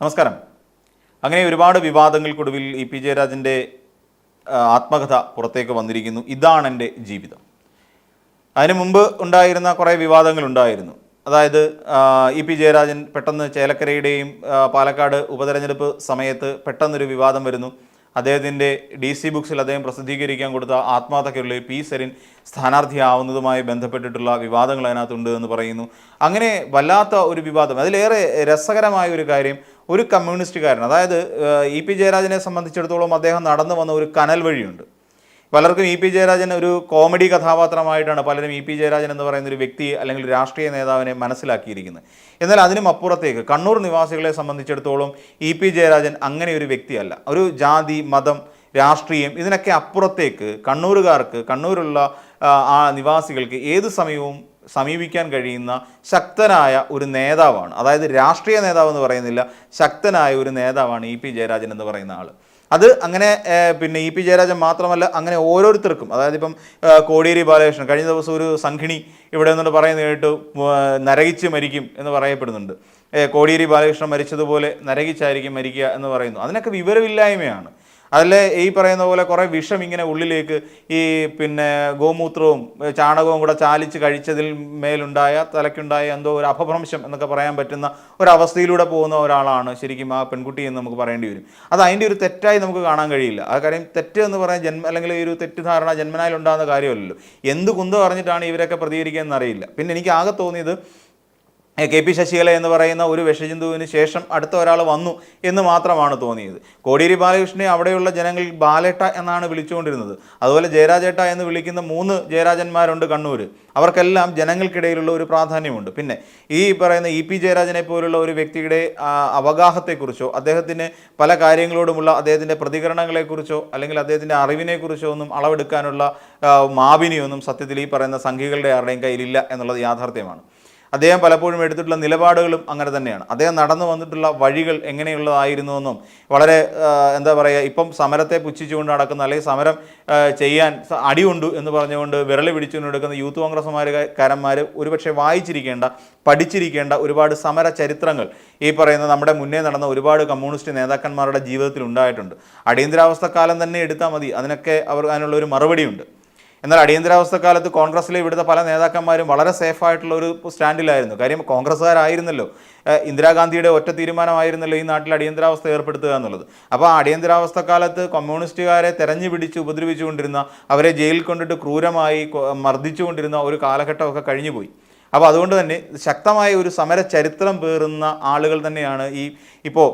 നമസ്കാരം. അങ്ങനെ ഒരുപാട് വിവാദങ്ങൾക്കൊടുവിൽ ഇ പി ജയരാജന്റെ ആത്മകഥ പുറത്തേക്ക് വന്നിരിക്കുന്നു. ഇതാണ് എന്റെ ജീവിതം. അതിനു മുമ്പ് ഉണ്ടായിരുന്ന കുറേ വിവാദങ്ങളുണ്ടായിരുന്നു അതായത് ഇ പി ജയരാജൻ പെട്ടെന്ന് ചേലക്കരയുടെയും പാലക്കാട് ഉപതെരഞ്ഞെടുപ്പ് സമയത്ത് പെട്ടെന്നൊരു വിവാദം വരുന്നു. അദ്ദേഹത്തിന്റെ ഡി സി ബുക്സിൽ അദ്ദേഹം പ്രസിദ്ധീകരിക്കാൻ കൊടുത്ത ആത്മകഥയ്ക്കുള്ള പി സെറിൻ സ്ഥാനാർത്ഥിയാവുന്നതുമായി ബന്ധപ്പെട്ടിട്ടുള്ള വിവാദങ്ങൾ അതിനകത്തുണ്ട് എന്ന് പറയുന്നു. അങ്ങനെ വല്ലാത്ത ഒരു വിവാദം. അതിലേറെ രസകരമായ ഒരു കാര്യം ഒരു കമ്മ്യൂണിസ്റ്റുകാരൻ അതായത് ഇ പി ജയരാജനെ സംബന്ധിച്ചിടത്തോളം അദ്ദേഹം നടന്നു വന്ന ഒരു കനൽ വഴിയുണ്ട്. പലർക്കും ഇ പി ജയരാജൻ ഒരു കോമഡി കഥാപാത്രമായിട്ടാണ് പലരും ഇ പി ജയരാജൻ എന്ന് പറയുന്ന ഒരു വ്യക്തി അല്ലെങ്കിൽ രാഷ്ട്രീയ നേതാവിനെ മനസ്സിലാക്കിയിരിക്കുന്നത്. എന്നാൽ അതിനും അപ്പുറത്തേക്ക് കണ്ണൂർ നിവാസികളെ സംബന്ധിച്ചിടത്തോളം ഇ പി ജയരാജൻ അങ്ങനെ ഒരു വ്യക്തിയല്ല. ഒരു ജാതി മതം രാഷ്ട്രീയം ഇതിനൊക്കെ അപ്പുറത്തേക്ക് കണ്ണൂരുകാർക്ക് കണ്ണൂരുള്ള ആ, നിവാസികൾക്ക് ഏത് സമയവും സമീപിക്കാൻ കഴിയുന്ന ശക്തനായ ഒരു നേതാവാണ്. അതായത് രാഷ്ട്രീയ നേതാവ് എന്ന് പറയുന്നില്ല ശക്തനായ ഒരു നേതാവാണ് ഇ പി ജയരാജൻ എന്ന് പറയുന്ന ആൾ അത് അങ്ങനെ പിന്നെ ഇ പി ജയരാജൻ മാത്രമല്ല അങ്ങനെ ഓരോരുത്തർക്കും. അതായത് ഇപ്പം കോടിയേരി ബാലകൃഷ്ണൻ കഴിഞ്ഞ ദിവസം ഒരു സംഘിണി ഇവിടെ നിന്നുകൊണ്ട് പറയുന്നത് കേട്ട് നരകിച്ച് മരിക്കും എന്ന് പറയപ്പെടുന്നുണ്ട്. കോടിയേരി ബാലകൃഷ്ണൻ മരിച്ചതുപോലെ നരകിച്ചായിരിക്കും മരിക്കുക എന്ന് പറയുന്നു. അതിനൊക്കെ വിവരമില്ലായ്മയാണ്. അതിലെ ഈ പറയുന്ന പോലെ കുറേ വിഷം ഇങ്ങനെ ഉള്ളിലേക്ക് ഈ പിന്നെ ഗോമൂത്രവും ചാണകവും കൂടെ ചാലിച്ച് കഴിച്ചതിൽ മേലുണ്ടായ തലയ്ക്കുണ്ടായ എന്തോ ഒരു അപഭ്രംശം എന്നൊക്കെ പറയാൻ പറ്റുന്ന ഒരവസ്ഥയിലൂടെ പോകുന്ന ഒരാളാണ് ശരിക്കും ആ പെൺകുട്ടി എന്ന് നമുക്ക് പറയേണ്ടി വരും. അത് അതിന്റെ ഒരു തെറ്റായി നമുക്ക് കാണാൻ കഴിയില്ല. ആ കാര്യം തെറ്റ് എന്ന് പറയാൻ ജന്മ അല്ലെങ്കിൽ ഒരു തെറ്റിദ്ധാരണ ജന്മനായാലുണ്ടാകുന്ന കാര്യമല്ലല്ലോ. എന്ത് കുന്ത് പറഞ്ഞിട്ടാണ് ഇവരൊക്കെ പ്രതികരിക്കുക എന്നറിയില്ല. പിന്നെ എനിക്ക് ആകെ തോന്നിയത് കെ പി ശശികല എന്ന് പറയുന്ന ഒരു വിഷജന്തുവിന് ശേഷം അടുത്ത ഒരാൾ വന്നു എന്ന് മാത്രമാണ് തോന്നിയത്. കോടിയേരി ബാലകൃഷ്ണനെ അവിടെയുള്ള ജനങ്ങൾ ബാലേട്ട എന്നാണ് വിളിച്ചുകൊണ്ടിരുന്നത്. അതുപോലെ ജയരാജേട്ട എന്ന് വിളിക്കുന്ന മൂന്ന് ജയരാജന്മാരുണ്ട് കണ്ണൂർ അവർക്കെല്ലാം ജനങ്ങൾക്കിടയിലുള്ള ഒരു പ്രാധാന്യമുണ്ട്. പിന്നെ ഈ പറയുന്ന ഇ പി ജയരാജനെ പോലുള്ള ഒരു വ്യക്തിയുടെ അവഗാഹത്തെക്കുറിച്ചോ അദ്ദേഹത്തിന് പല കാര്യങ്ങളോടുമുള്ള അദ്ദേഹത്തിന്റെ പ്രതികരണങ്ങളെക്കുറിച്ചോ അല്ലെങ്കിൽ അദ്ദേഹത്തിന്റെ അറിവിനെക്കുറിച്ചോ ഒന്നും അളവെടുക്കാനുള്ള മാവിനിയൊന്നും സത്യത്തിൽ ഈ പറയുന്ന സംഘികളുടെ ആരുടെയും കയ്യിലില്ല എന്നുള്ളത് യാഥാർത്ഥ്യമാണ്. അദ്ദേഹം പലപ്പോഴും എടുത്തിട്ടുള്ള നിലപാടുകളും അങ്ങനെ തന്നെയാണ്. അദ്ദേഹം നടന്നു വന്നിട്ടുള്ള വഴികൾ എങ്ങനെയുള്ളതായിരുന്നുവെന്നും വളരെ എന്താ പറയുക ഇപ്പം സമരത്തെ പുച്ഛിച്ചുകൊണ്ട് നടക്കുന്ന അല്ലെങ്കിൽ സമരം ചെയ്യാൻ അടിയുണ്ട് എന്ന് പറഞ്ഞുകൊണ്ട് വിരളി പിടിച്ചുകൊണ്ട് എടുക്കുന്ന യൂത്ത് കോൺഗ്രസ്സുമാരുകാരന്മാർ ഒരുപക്ഷെ വായിച്ചിരിക്കേണ്ട പഠിച്ചിരിക്കേണ്ട ഒരുപാട് സമര ചരിത്രങ്ങൾ ഈ പറയുന്ന നമ്മുടെ മുന്നേ നടന്ന ഒരുപാട് കമ്മ്യൂണിസ്റ്റ് നേതാക്കന്മാരുടെ ജീവിതത്തിൽ ഉണ്ടായിട്ടുണ്ട്. അടിയന്തരാവസ്ഥക്കാലം തന്നെ എടുത്താൽ മതി. അതിനൊക്കെ അവർ അതിനുള്ള ഒരു മറുപടിയുണ്ട്. എന്നാൽ അടിയന്തരാവസ്ഥ കാലത്ത് കോൺഗ്രസ്സിലെ ഇവിടുത്തെ പല നേതാക്കന്മാരും വളരെ സേഫ് ആയിട്ടുള്ള ഒരു സ്റ്റാൻഡിലായിരുന്നു കാര്യം കോൺഗ്രസ്സുകാരായിരുന്നല്ലോ. ഇന്ദിരാഗാന്ധിയുടെ ഒറ്റ തീരുമാനമായിരുന്നല്ലോ ഈ നാട്ടിൽ അടിയന്തരാവസ്ഥ ഏർപ്പെടുത്തുക എന്നുള്ളത്. അപ്പോൾ ആ അടിയന്തരാവസ്ഥ കാലത്ത് കമ്മ്യൂണിസ്റ്റുകാരെ തെരഞ്ഞു പിടിച്ച് ഉപദ്രവിച്ചുകൊണ്ടിരുന്ന അവരെ ജയിലിൽ കൊണ്ടിട്ട് ക്രൂരമായി മർദ്ദിച്ചുകൊണ്ടിരുന്ന ഒരു കാലഘട്ടമൊക്കെ കഴിഞ്ഞുപോയി. അപ്പോൾ അതുകൊണ്ട് തന്നെ ശക്തമായ ഒരു സമര ചരിത്രം പേറുന്ന ആളുകൾ തന്നെയാണ് ഈ ഇപ്പോൾ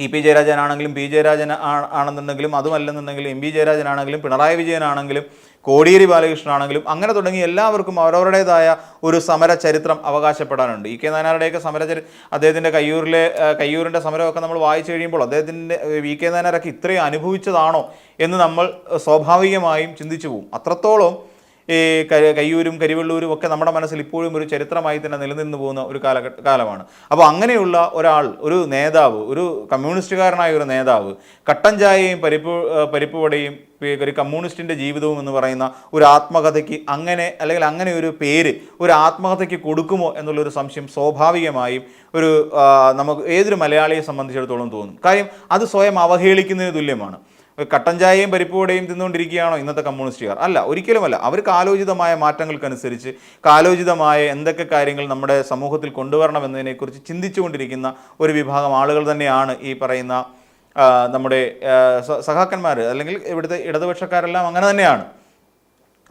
ഇ പി ജയരാജനാണെങ്കിലും പി ജയരാജൻ ആണെന്നുണ്ടെങ്കിലും അതുമല്ലെന്നുണ്ടെങ്കിലും എം പി ജയരാജനാണെങ്കിലും പിണറായി വിജയനാണെങ്കിലും കോടിയേരി ബാലകൃഷ്ണനാണെങ്കിലും അങ്ങനെ തുടങ്ങി എല്ലാവർക്കും അവരവരുടേതായ ഒരു സമര ചരിത്രം അവകാശപ്പെടാനുണ്ട്. ഇ കെ നായനാരുടെയൊക്കെ സമര ചരി അദ്ദേഹത്തിന്റെ കയ്യൂരിലെ കയ്യൂരിന്റെ സമരമൊക്കെ നമ്മൾ വായിച്ചു കഴിയുമ്പോൾ അദ്ദേഹത്തിന്റെ വി കെ നായനാരൊക്കെ ഇത്രയും അനുഭവിച്ചതാണോ എന്ന് നമ്മൾ സ്വാഭാവികമായും ചിന്തിച്ചു പോകും അത്രത്തോളം ഈ കയ്യൂരും കരിവെള്ളൂരും ഒക്കെ നമ്മുടെ മനസ്സിൽ ഇപ്പോഴും ഒരു ചരിത്രമായി തന്നെ നിലനിന്ന് പോകുന്ന ഒരു കാലഘട്ട കാലമാണ്. അപ്പോൾ അങ്ങനെയുള്ള ഒരാൾ ഒരു നേതാവ് ഒരു കമ്മ്യൂണിസ്റ്റുകാരനായ ഒരു നേതാവ് കട്ടൻ ചായയും പരിപ്പ് പരിപ്പുവടയും പരിപ്പ് വടയും ഒരു കമ്മ്യൂണിസ്റ്റിന്റെ ജീവിതവും എന്ന് പറയുന്ന ഒരു ആത്മകഥയ്ക്ക് അങ്ങനെ അല്ലെങ്കിൽ അങ്ങനെ ഒരു പേര് ഒരു ആത്മകഥയ്ക്ക് കൊടുക്കുമോ എന്നുള്ളൊരു സംശയം സ്വാഭാവികമായും ഒരു നമുക്ക് ഏതൊരു മലയാളിയെ സംബന്ധിച്ചിടത്തോളം തോന്നും. കാര്യം അത് സ്വയം അവഹേളിക്കുന്നതിന് തുല്യമാണ്. കട്ടൻ ചായയും പരിപ്പുവടയും തിന്നുകൊണ്ടിരിക്കുകയാണോ ഇന്നത്തെ കമ്മ്യൂണിസ്റ്റുകാർ? അല്ല ഒരിക്കലുമല്ല. അവർ കാലോചിതമായ മാറ്റങ്ങൾക്കനുസരിച്ച് കാലോചിതമായ എന്തൊക്കെ കാര്യങ്ങൾ നമ്മുടെ സമൂഹത്തിൽ കൊണ്ടുവരണം എന്നതിനെക്കുറിച്ച് ചിന്തിച്ചുകൊണ്ടിരിക്കുന്ന ഒരു വിഭാഗം ആളുകൾ തന്നെയാണ് ഈ പറയുന്ന നമ്മുടെ സഹാക്കന്മാർ അല്ലെങ്കിൽ ഇവിടുത്തെ ഇടതുപക്ഷക്കാരെല്ലാം അങ്ങനെ തന്നെയാണ്.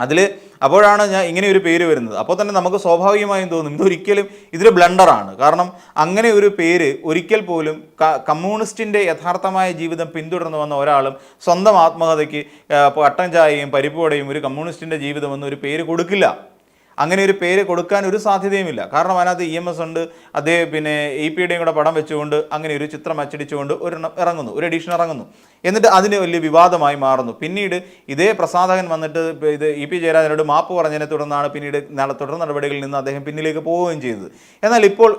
അതിൽ അപ്പോഴാണ് ഞാൻ ഇങ്ങനെ ഒരു പേര് വരുന്നത്. അപ്പോൾ തന്നെ നമുക്ക് സ്വാഭാവികമായും തോന്നും ഇതൊരിക്കലും ഇതൊരു ബ്ലണ്ടറാണ്. കാരണം അങ്ങനെ ഒരു പേര് ഒരിക്കൽ പോലും കമ്മ്യൂണിസ്റ്റിന്റെ യഥാർത്ഥമായ ജീവിതം പിന്തുടർന്നു വന്ന ഒരാളും സ്വന്തം ആത്മകഥയ്ക്ക് കട്ടൻ ചായയും പരിപ്പുവടയും ഒരു കമ്മ്യൂണിസ്റ്റിന്റെ ജീവിതം എന്നൊരു പേര് കൊടുക്കില്ല. അങ്ങനെ ഒരു പേര് കൊടുക്കാൻ ഒരു സാധ്യതയുമില്ല. കാരണം അതിനകത്ത് ഇ എം എസ് ഉണ്ട്. അതേ പിന്നെ ഇ പിയുടെയും കൂടെ പടം വെച്ചുകൊണ്ട് അങ്ങനെ ഒരു ചിത്രം അച്ചടിച്ചുകൊണ്ട് ഒരെണ്ണം ഇറങ്ങുന്നു. ഒരു എഡിഷൻ ഇറങ്ങുന്നു. എന്നിട്ട് അതിന് വലിയ വിവാദമായി മാറുന്നു. പിന്നീട് ഇതേ പ്രസാധകൻ വന്നിട്ട് ഇത് ഇ പി ജയരാജനോട് മാപ്പ് പറഞ്ഞതിനെ തുടർന്നാണ് പിന്നീട് നാളെ തുടർ നടപടികളിൽ നിന്ന് അദ്ദേഹം പിന്നിലേക്ക് പോവുകയും ചെയ്തത്. എന്നാൽ ഇപ്പോൾ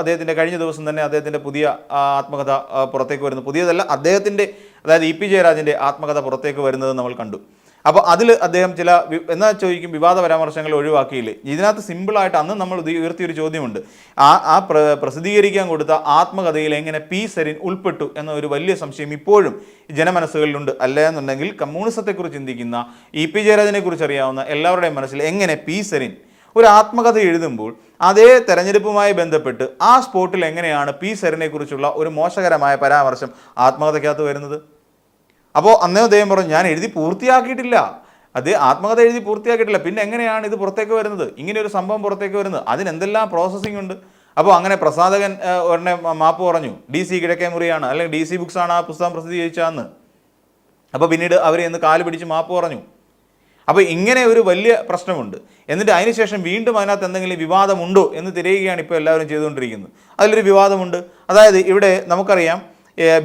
അദ്ദേഹത്തിന്റെ കഴിഞ്ഞ ദിവസം തന്നെ അദ്ദേഹത്തിന്റെ പുതിയ ആത്മകഥ പുറത്തേക്ക് വരുന്നു. പുതിയതല്ല അദ്ദേഹത്തിന്റെ അതായത് ഇ പി ജയരാജന്റെ ആത്മകഥ പുറത്തേക്ക് വരുന്നത് നമ്മൾ കണ്ടു. അപ്പോൾ അതിൽ അദ്ദേഹം ചില എന്നാ ചോദിക്കും വിവാദ പരാമർശങ്ങൾ ഒഴിവാക്കിയില്ലേ? ഇതിനകത്ത് സിമ്പിളായിട്ട് അന്ന് നമ്മൾ ഉയർത്തി ഉയർത്തിയൊരു ചോദ്യമുണ്ട്. ആ ആ പ്ര പ്രസിദ്ധീകരിക്കാൻ കൊടുത്ത ആത്മകഥയിൽ എങ്ങനെ പി സരിൻ ഉൾപ്പെട്ടു എന്ന ഒരു വലിയ സംശയം ഇപ്പോഴും ജനമനസ്സുകളിലുണ്ട്. അല്ല എന്നുണ്ടെങ്കിൽ കമ്മ്യൂണിസത്തെക്കുറിച്ച് ചിന്തിക്കുന്ന ഇ പി ജയരാജനെ കുറിച്ച് അറിയാവുന്ന എല്ലാവരുടെയും മനസ്സിൽ എങ്ങനെ പി സരിൻ ഒരു ആത്മകഥ എഴുതുമ്പോൾ അതേ തെരഞ്ഞെടുപ്പുമായി ബന്ധപ്പെട്ട് ആ സ്പോട്ടിൽ എങ്ങനെയാണ് പി സരിനെ കുറിച്ചുള്ള ഒരു മോശകരമായ പരാമർശം ആത്മകഥയ്ക്കകത്ത് വരുന്നത്? അപ്പോൾ അന്നേ അദ്ദേഹം പറഞ്ഞു ഞാൻ എഴുതി പൂർത്തിയാക്കിയിട്ടില്ല. അത് ആത്മകഥ എഴുതി പൂർത്തിയാക്കിയിട്ടില്ല. പിന്നെ എങ്ങനെയാണ് ഇത് പുറത്തേക്ക് വരുന്നത്? ഇങ്ങനെ ഒരു സംഭവം പുറത്തേക്ക് വരുന്നത്. അതിനെന്തെല്ലാം പ്രോസസ്സിംഗ് ഉണ്ട്? അപ്പോൾ അങ്ങനെ പ്രസാദകൻ ഉടനെ മാപ്പ് പറഞ്ഞു. ഡി സി കിഴക്കേ മുറിയാണ് അല്ലെങ്കിൽ ഡി സി ബുക്സാണ് ആ പുസ്തകം പ്രസിദ്ധീകരിച്ചതെന്ന്. അപ്പോൾ പിന്നീട് അവർ എന്ന് കാൽ പിടിച്ച് മാപ്പ് പറഞ്ഞു. അപ്പോൾ ഇങ്ങനെ ഒരു വലിയ പ്രശ്നമുണ്ട്. എന്നിട്ട് അതിനുശേഷം വീണ്ടും അതിനകത്ത് എന്തെങ്കിലും വിവാദമുണ്ടോ എന്ന് തിരയുകയാണ് ഇപ്പോൾ എല്ലാവരും ചെയ്തുകൊണ്ടിരിക്കുന്നത്. അതിലൊരു വിവാദമുണ്ട്. അതായത് ഇവിടെ നമുക്കറിയാം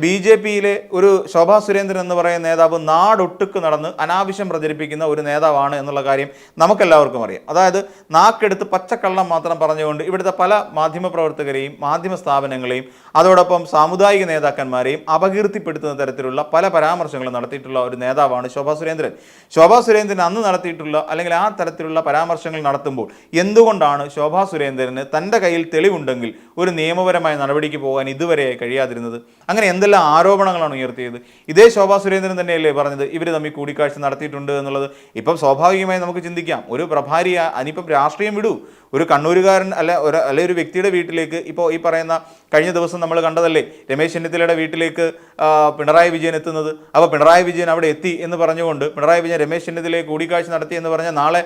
ബി ജെ പിയിലെ ഒരു ശോഭാ സുരേന്ദ്രൻ എന്ന് പറയുന്ന നേതാവ് നാടൊട്ടുക്ക് നടന്ന് അനാവശ്യം പ്രചരിപ്പിക്കുന്ന ഒരു നേതാവാണ് എന്നുള്ള കാര്യം നമുക്കെല്ലാവർക്കും അറിയാം. അതായത് നാക്കെടുത്ത് പച്ചക്കള്ളം മാത്രം പറഞ്ഞുകൊണ്ട് ഇവിടുത്തെ പല മാധ്യമപ്രവർത്തകരെയും മാധ്യമ സ്ഥാപനങ്ങളെയും അതോടൊപ്പം സാമുദായിക നേതാക്കന്മാരെയും അപകീർത്തിപ്പെടുത്തുന്ന തരത്തിലുള്ള പല പരാമർശങ്ങളും നടത്തിയിട്ടുള്ള ഒരു നേതാവാണ് ശോഭാ സുരേന്ദ്രൻ. ശോഭാ സുരേന്ദ്രൻ അന്ന് നടത്തിയിട്ടുള്ള അല്ലെങ്കിൽ ആ തരത്തിലുള്ള പരാമർശങ്ങൾ നടത്തുമ്പോൾ എന്തുകൊണ്ടാണ് ശോഭാ സുരേന്ദ്രന് തന്റെ കയ്യിൽ തെളിവുണ്ടെങ്കിൽ ഒരു നിയമപരമായ നടപടിക്ക് പോകാൻ ഇതുവരെ കഴിയാതിരുന്നത്? അങ്ങനെ എന്തെല്ലാം ആരോപണങ്ങളാണ് ഉയർത്തിയത്? ഇതേ ശോഭാ സുരേന്ദ്രൻ തന്നെയല്ലേ പറഞ്ഞത്? ഇവർ തമ്മിൽ കൂടിക്കാഴ്ച നടത്തിയിട്ടുണ്ട് എന്നുള്ളത്. ഇപ്പം സ്വാഭാവികമായി നമുക്ക് ചിന്തിക്കാം. ഒരു പ്രഭാരി അനിപ്പം രാഷ്ട്രീയം വിടൂ. ഒരു കണ്ണൂരുകാരൻ അല്ല ഒരു അല്ലെ ഒരു വ്യക്തിയുടെ വീട്ടിലേക്ക് ഇപ്പോൾ ഈ പറയുന്ന കഴിഞ്ഞ ദിവസം നമ്മൾ കണ്ടതല്ലേ രമേശ് ചെന്നിത്തലയുടെ വീട്ടിലേക്ക് പിണറായി വിജയൻ എത്തുന്നത്. അപ്പോൾ പിണറായി വിജയൻ അവിടെ എത്തി എന്ന് പറഞ്ഞുകൊണ്ട് പിണറായി വിജയൻ രമേശ് ചെന്നിത്തലയെ കൂടിക്കാഴ്ച നടത്തി എന്ന് പറഞ്ഞാൽ നാളെ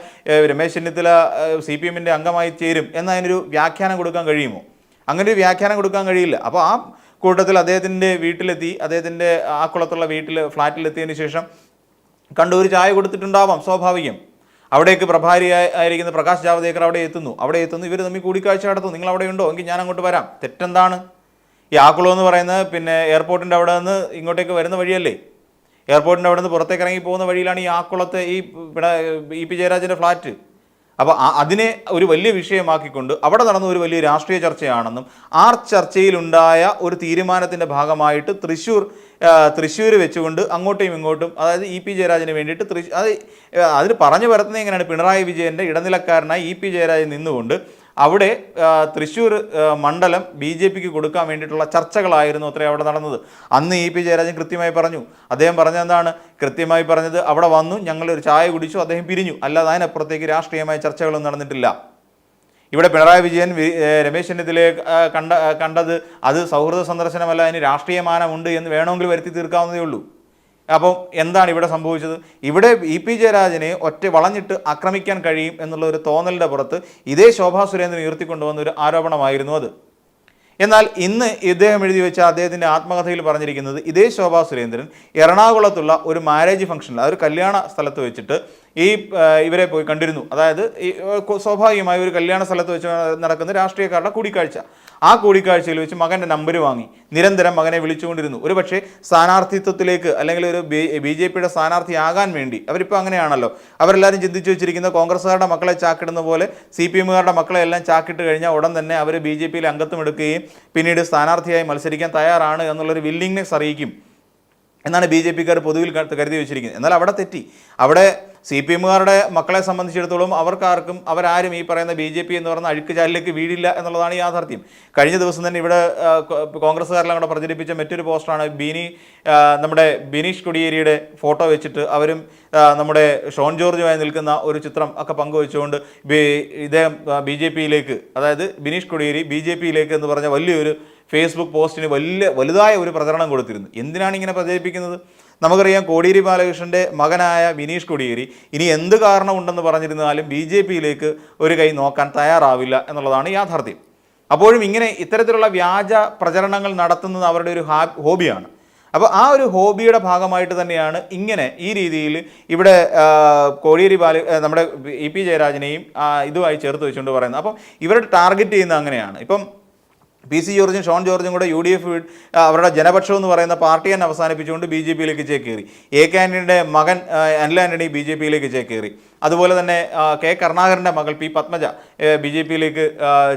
രമേശ് ചെന്നിത്തല സി പി എമ്മിന്റെ അംഗമായി ചേരും. എന്നതിനൊരു വ്യാഖ്യാനം കൊടുക്കാൻ കഴിയുമോ? അങ്ങനെ ഒരു വ്യാഖ്യാനം കൊടുക്കാൻ കഴിയില്ല. അപ്പോൾ ആ കൂട്ടത്തിൽ അദ്ദേഹത്തിന്റെ വീട്ടിലെത്തി അദ്ദേഹത്തിന്റെ ആ കുളത്തുള്ള വീട്ടിൽ ഫ്ലാറ്റിലെത്തിയതിന് ശേഷം കണ്ടൂർ ചായ കൊടുത്തിട്ടുണ്ടാവാം സ്വാഭാവികം. അവിടേക്ക് പ്രഭാരി ആയിരിക്കുന്ന പ്രകാശ് ജാവദേക്കർ അവിടെ എത്തുന്നു. അവിടെ എത്തുന്നു ഇവർ തമ്മിൽ കൂടിക്കാഴ്ച നടത്തുന്നു. നിങ്ങൾ അവിടെ ഉണ്ടോ? എങ്കിൽ ഞാൻ അങ്ങോട്ട് വരാം. തെറ്റെന്താണ്? ഈ ആക്കുളം എന്ന് പറയുന്നത് പിന്നെ എയർപോർട്ടിന്റെ അവിടെ നിന്ന് ഇങ്ങോട്ടേക്ക് വരുന്ന വഴിയല്ലേ? എയർപോർട്ടിന്റെ അവിടെ നിന്ന് പുറത്തേക്ക് ഇറങ്ങി പോകുന്ന വഴിയിലാണ് ഈ ആക്കുളത്തെ ഈ ഇ പി ജയരാജന്റെ ഫ്ലാറ്റ്. അപ്പോൾ അതിനെ ഒരു വലിയ വിഷയമാക്കിക്കൊണ്ട് അവിടെ നടന്ന ഒരു വലിയ രാഷ്ട്രീയ ചർച്ചയാണെന്നും ആ ചർച്ചയിലുണ്ടായ ഒരു തീരുമാനത്തിന്റെ ഭാഗമായിട്ട് തൃശ്ശൂർ തൃശ്ശൂർ വെച്ചുകൊണ്ട് അങ്ങോട്ടും ഇങ്ങോട്ടും അതായത് ഇ പി ജയരാജന് വേണ്ടിയിട്ട് തൃശ് അത് അതിന് പറഞ്ഞു വരുന്നത് എങ്ങനെയാണ്? പിണറായി വിജയന്റെ ഇടനിലക്കാരനായി ഇ പി ജയരാജൻ നിന്നുകൊണ്ട് അവിടെ തൃശ്ശൂർ മണ്ഡലം ബി ജെ പിക്ക് കൊടുക്കാൻ വേണ്ടിയിട്ടുള്ള ചർച്ചകളായിരുന്നു അത്രേ അവിടെ നടന്നത്. അന്ന് ഇ പി ജയരാജൻ കൃത്യമായി പറഞ്ഞു. അദ്ദേഹം പറഞ്ഞതെന്താണ് കൃത്യമായി പറഞ്ഞത് അവിടെ വന്നു ഞങ്ങളൊരു ചായ കുടിച്ചു അദ്ദേഹം പിരിഞ്ഞു. അല്ലാതെ അതിനപ്പുറത്തേക്ക് രാഷ്ട്രീയമായ ചർച്ചകളൊന്നും നടന്നിട്ടില്ല. ഇവിടെ പിണറായി വിജയൻ രമേശ് ചെന്നിത്തലയെ കണ്ട കണ്ടത് അത് സൗഹൃദ സന്ദർശനമല്ല അതിന് രാഷ്ട്രീയമാനമുണ്ട് എന്ന് വേണമെങ്കിൽ വരുത്തി തീർക്കാവുന്നതേ ഉള്ളൂ. അപ്പം എന്താണ് ഇവിടെ സംഭവിച്ചത്? ഇവിടെ ഇ പി ജയരാജനെ ഒറ്റ വളഞ്ഞിട്ട് ആക്രമിക്കാൻ കഴിയും എന്നുള്ള ഒരു തോന്നലിന്റെ പുറത്ത് ഇതേ ശോഭാ സുരേന്ദ്രൻ ഉയർത്തിക്കൊണ്ടുവന്ന ഒരു ആരോപണമായിരുന്നു അത്. എന്നാൽ ഇന്ന് ഇദ്ദേഹം എഴുതി വെച്ച അദ്ദേഹത്തിന്റെ ആത്മകഥയിൽ പറഞ്ഞിരിക്കുന്നത് ഇതേ ശോഭാ സുരേന്ദ്രൻ എറണാകുളത്തുള്ള ഒരു മാരേജ് ഫംഗ്ഷനിൽ അതൊരു കല്യാണ സ്ഥലത്ത് വെച്ചിട്ട് ഈ ഇവരെ പോയി കണ്ടിരുന്നു. അതായത് ഈ സ്വാഭാവികമായി ഒരു കല്യാണ സ്ഥലത്ത് വെച്ച് നടക്കുന്ന രാഷ്ട്രീയക്കാരുടെ കൂടിക്കാഴ്ച. ആ കൂടിക്കാഴ്ചയിൽ വെച്ച് മകന്റെ നമ്പർ വാങ്ങി. നിരന്തരം മകനെ വിളിച്ചുകൊണ്ടിരുന്നു. ഒരു പക്ഷേ സ്ഥാനാർത്ഥിത്വത്തിലേക്ക് അല്ലെങ്കിൽ ഒരു ബി ജെ പിയുടെ സ്ഥാനാർത്ഥിയാകാൻ വേണ്ടി. അവരിപ്പോൾ അങ്ങനെയാണല്ലോ. അവരെല്ലാവരും ചിന്തിച്ചു വെച്ചിരിക്കുന്ന കോൺഗ്രസ്സുകാരുടെ മക്കളെ ചാക്കിടുന്ന പോലെ സി പി എമ്മുകാരുടെ മക്കളെ എല്ലാം ചാക്കിട്ട് കഴിഞ്ഞാൽ ഉടൻ തന്നെ അവർ ബി ജെ പിയിൽ അംഗത്വം എടുക്കുകയും പിന്നീട് സ്ഥാനാർത്ഥിയായി മത്സരിക്കാൻ തയ്യാറാണ് എന്നുള്ളൊരു വില്ലിങ്നെസ് അറിയിക്കും. എന്നാണ് ബി ജെ പിക്കാർ പൊതുവിൽ കരുതി വെച്ചിരിക്കുന്നത്. എന്നാൽ അവിടെ തെറ്റി. അവിടെ സി പി എമ്മുകാരുടെ മക്കളെ സംബന്ധിച്ചിടത്തോളം അവർക്കാർക്കും അവരാരും ഈ പറയുന്ന ബി ജെ പി എന്ന് പറയുന്ന അഴുക്കുചാലിലേക്ക് വീടില്ല എന്നുള്ളതാണ് യാഥാർത്ഥ്യം. കഴിഞ്ഞ ദിവസം തന്നെ ഇവിടെ കോൺഗ്രസ്സുകാരെല്ലാം കൂടെ പ്രചരിപ്പിച്ച മറ്റൊരു പോസ്റ്ററാണ് ബിനി നമ്മുടെ ബിനീഷ് കൊടിയേരിയുടെ ഫോട്ടോ വെച്ചിട്ട് അവരും നമ്മുടെ ഷോൺ ജോർജുമായി നിൽക്കുന്ന ഒരു ചിത്രം ഒക്കെ പങ്കുവെച്ചുകൊണ്ട് ഇദ്ദേഹം ബി ജെ പിയിലേക്ക് അതായത് ബിനീഷ് കൊടിയേരി ബി ജെ പിയിലേക്ക് എന്ന് പറഞ്ഞ വലിയൊരു ഫേസ്ബുക്ക് പോസ്റ്റിന് വലിയ വലുതായ ഒരു പ്രചരണം കൊടുത്തിരുന്നു. എന്തിനാണ് ഇങ്ങനെ പ്രചരിപ്പിക്കുന്നത്? നമുക്കറിയാം കോടിയേരി ബാലകൃഷ്ണന്റെ മകനായ വിനീഷ് കോടിയേരി ഇനി എന്ത് കാരണം ഉണ്ടെന്ന് പറഞ്ഞിരുന്നാലും ബി ജെ പിയിലേക്ക് ഒരു കൈ നോക്കാൻ തയ്യാറാവില്ല എന്നുള്ളതാണ് യാഥാർത്ഥ്യം. അപ്പോഴും ഇങ്ങനെ ഇത്തരത്തിലുള്ള വ്യാജ പ്രചരണങ്ങൾ നടത്തുന്നത് അവരുടെ ഒരു ഹോബിയാണ്. അപ്പോൾ ആ ഒരു ഹോബിയുടെ ഭാഗമായിട്ട് തന്നെയാണ് ഇങ്ങനെ ഈ രീതിയിൽ ഇവിടെ കോടിയേരി ബാല നമ്മുടെ ഇ പി ജയരാജനെയും ഇതുമായി ചേർത്ത് വെച്ചുകൊണ്ട് പറയുന്നത്. അപ്പം ഇവരുടെ ടാർഗറ്റ് ചെയ്യുന്നത് അങ്ങനെയാണ്. ഇപ്പം പി സി ജോർജും ഷോൺ ജോർജും കൂടെ യു ഡി എഫ് അവരുടെ ജനപക്ഷം എന്ന് പറയുന്ന പാർട്ടി തന്നെ അവസാനിപ്പിച്ചുകൊണ്ട് ബി ജെ പിയിലേക്ക് ചേക്കേറി എ കെ ആന്റണിയുടെ മകൻ അനിൽ ആന്റണി ബി ജെ പിയിലേക്ക് ചേക്കേറി അതുപോലെ തന്നെ കെ കരുണാകരന്റെ മകൾ പി പത്മജ ബി ജെ പിയിലേക്ക്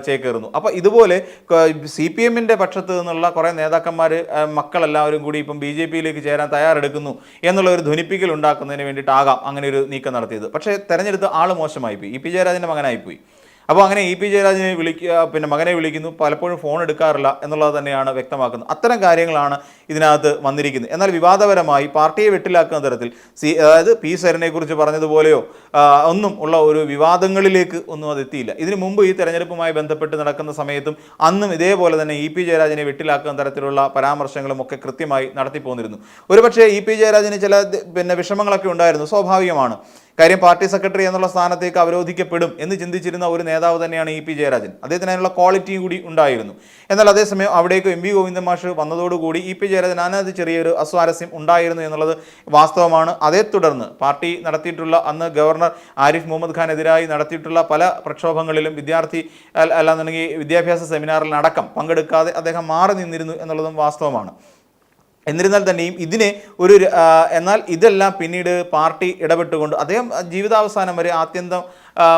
ചേക്കേറുന്നു അപ്പോൾ ഇതുപോലെ സി പി എമ്മിന്റെ പക്ഷത്ത് നിന്നുള്ള കുറേ നേതാക്കന്മാർ മക്കളെല്ലാവരും കൂടി ഇപ്പം ബി ജെ പിയിലേക്ക് ചേരാൻ തയ്യാറെടുക്കുന്നു എന്നുള്ള ഒരു ധ്വനിപ്പിക്കൽ ഉണ്ടാക്കുന്നതിന് വേണ്ടിയിട്ടാകാം അങ്ങനെ ഒരു നീക്കം നടത്തിയത്. പക്ഷേ തെരഞ്ഞെടുത്ത ആൾ മോശമായിപ്പോയി. ഇ പി ജയരാജന്റെ മകനായിപ്പോയി. അപ്പോൾ അങ്ങനെ ഇ പി ജയരാജനെ വിളിക്കുക പിന്നെ മകനെ വിളിക്കുന്നു പലപ്പോഴും ഫോൺ എടുക്കാറില്ല എന്നുള്ളത് തന്നെയാണ് വ്യക്തമാക്കുന്നത്. അത്തരം കാര്യങ്ങളാണ് ഇതിനകത്ത് വന്നിരിക്കുന്നത്. എന്നാൽ വിവാദപരമായി പാർട്ടിയെ വെട്ടിലാക്കുന്ന തരത്തിൽ സി അതായത് പി സരനെക്കുറിച്ച് പറഞ്ഞതുപോലെയോ ഒന്നും ഉള്ള ഒരു വിവാദങ്ങളിലേക്ക് ഒന്നും അത് എത്തിയില്ല. ഇതിനു മുമ്പ് ഈ തെരഞ്ഞെടുപ്പുമായി ബന്ധപ്പെട്ട് നടക്കുന്ന സമയത്തും അന്നും ഇതേപോലെ തന്നെ ഇ പി ജയരാജനെ വെട്ടിലാക്കുന്ന തരത്തിലുള്ള പരാമർശങ്ങളും ഒക്കെ കൃത്യമായി നടത്തിപ്പോന്നിരുന്നു. ഒരുപക്ഷേ ഇ പി ജയരാജന് ചില പിന്നെ വിഷമങ്ങളൊക്കെ ഉണ്ടായിരുന്നു. സ്വാഭാവികമാണ്. കാര്യം പാർട്ടി സെക്രട്ടറി എന്നുള്ള സ്ഥാനത്തേക്ക് അവരോധിക്കപ്പെടും എന്ന് ചിന്തിച്ചിരുന്ന ഒരു നേതാവ് തന്നെയാണ് ഇ പി ജയരാജൻ. അദ്ദേഹത്തിന് അതിനുള്ള ക്വാളിറ്റിയും കൂടി ഉണ്ടായിരുന്നു. എന്നാൽ അതേസമയം അവിടേക്ക് എം വി ഗോവിന്ദൻ മാഷ് വന്നതോടുകൂടി ഇ പി ജയരാജൻ അതിനകത്ത് ചെറിയൊരു അസ്വാരസ്യം ഉണ്ടായിരുന്നു എന്നുള്ളത് വാസ്തവമാണ്. അതേ തുടർന്ന് പാർട്ടി നടത്തിയിട്ടുള്ള അന്ന് ഗവർണർ ആരിഫ് മുഹമ്മദ് ഖാനെതിരായി നടത്തിയിട്ടുള്ള പല പ്രക്ഷോഭങ്ങളിലും വിദ്യാർത്ഥി അല്ല- അല്ലാന്നുണ്ടെങ്കിൽ വിദ്യാഭ്യാസ സെമിനാറിലടക്കം പങ്കെടുക്കാതെ അദ്ദേഹം മാറി നിന്നിരുന്നു എന്നുള്ളതും വാസ്തവമാണ്. എന്നിരുന്നാൽ തന്നെയും ഇതിനെ ഒരു എന്നാൽ ഇതെല്ലാം പിന്നീട് പാർട്ടി ഇടപെട്ടുകൊണ്ട് അദ്ദേഹം ജീവിതാവസാനം വരെ ആത്യന്തം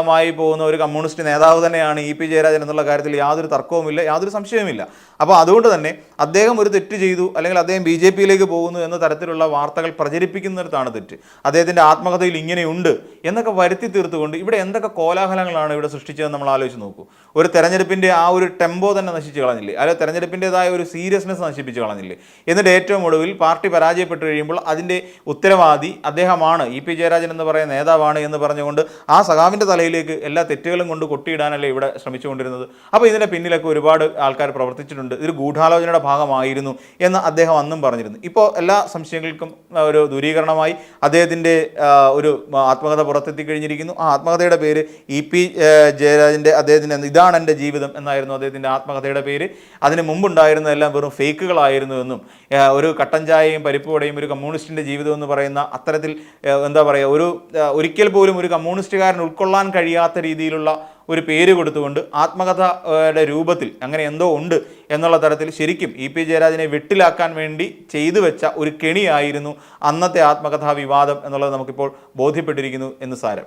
മായി പോകുന്ന ഒരു കമ്മ്യൂണിസ്റ്റ് നേതാവ് തന്നെയാണ് ഇ പി ജയരാജൻ എന്നുള്ള കാര്യത്തിൽ യാതൊരു തർക്കവുമില്ല യാതൊരു സംശയവുമില്ല. അപ്പോൾ അതുകൊണ്ട് തന്നെ അദ്ദേഹം ഒരു തെറ്റ് ചെയ്തു അല്ലെങ്കിൽ അദ്ദേഹം ബി ജെ പിയിലേക്ക് പോകുന്നു എന്ന തരത്തിലുള്ള വാർത്തകൾ പ്രചരിപ്പിക്കുന്നിടത്താണ് തെറ്റ്. അദ്ദേഹത്തിന്റെ ആത്മകഥയിൽ ഇങ്ങനെയുണ്ട് എന്നൊക്കെ വരുത്തി തീർത്തുകൊണ്ട് ഇവിടെ എന്തൊക്കെ കോലാഹലങ്ങളാണ് ഇവിടെ സൃഷ്ടിച്ചതെന്ന് നമ്മൾ ആലോചിച്ച് നോക്കൂ. ഒരു തെരഞ്ഞെടുപ്പിന്റെ ആ ഒരു ടെമ്പോ തന്നെ നശിച്ചു കളഞ്ഞില്ലേ? അല്ലെങ്കിൽ തെരഞ്ഞെടുപ്പിന്റെതായ ഒരു സീരിയസ്നെസ് നശിപ്പിച്ച് കളഞ്ഞില്ലേ? എന്നിട്ട് ഏറ്റവും ഒടുവിൽ പാർട്ടി പരാജയപ്പെട്ട് കഴിയുമ്പോൾ അതിന്റെ ഉത്തരവാദി അദ്ദേഹമാണ് ഇ പി ജയരാജൻ എന്ന് പറയുന്ന നേതാവാണ് എന്ന് പറഞ്ഞുകൊണ്ട് ആ സഖാവിന്റെ തലയിലേക്ക് എല്ലാ തെറ്റുകളും കൊണ്ട് കൊട്ടിയിടാനല്ലേ ഇവിടെ ശ്രമിച്ചുകൊണ്ടിരുന്നത്. അപ്പോൾ ഇതിന്റെ പിന്നിലൊക്കെ ഒരുപാട് ആൾക്കാർ പ്രവർത്തിച്ചിട്ടുണ്ട്. ഇതൊരു ഗൂഢാലോചനയുടെ ഭാഗമായിരുന്നു എന്ന് അദ്ദേഹം അന്നും പറഞ്ഞിരുന്നു. ഇപ്പോൾ എല്ലാ സംശയങ്ങൾക്കും ഒരു ദൂരീകരണമായി അദ്ദേഹത്തിന്റെ ഒരു ആത്മകഥ പുറത്തെത്തി കഴിഞ്ഞിരിക്കുന്നു ആ ആത്മകഥയുടെ പേര് ഇ പി ജയരാജന്റെ അദ്ദേഹത്തിന്റെ ഇതാണ് എന്റെ ജീവിതം എന്നായിരുന്നു അദ്ദേഹത്തിന്റെ ആത്മകഥയുടെ പേര്. അതിന് മുമ്പുണ്ടായിരുന്നതെല്ലാം വെറും ഫേക്കുകളായിരുന്നു എന്നും ഒരു കട്ടൻ ചായയും പരിപ്പ് വടയും ഒരു കമ്മ്യൂണിസ്റ്റിന്റെ ജീവിതം എന്ന് പറയുന്ന അത്തരത്തിൽ എന്താ പറയുക ഒരു ഒരിക്കൽ പോലും ഒരു കമ്മ്യൂണിസ്റ്റുകാരൻ ഉൾക്കൊള്ളാൻ കഴിയാത്ത രീതിയിലുള്ള ഒരു പേര് കൊടുത്തുകൊണ്ട് ആത്മകഥയുടെ രൂപത്തിൽ അങ്ങനെ എന്തോ ഉണ്ട് എന്നുള്ള തരത്തിൽ ശരിക്കും ഇ പി ജയരാജനെ വെട്ടിലാക്കാൻ വേണ്ടി ചെയ്തു വെച്ച ഒരു കെണിയായിരുന്നു അന്നത്തെ ആത്മകഥാ വിവാദം എന്നുള്ളത് നമുക്കിപ്പോൾ ബോധ്യപ്പെട്ടിരിക്കുന്നു എന്ന് സാരം.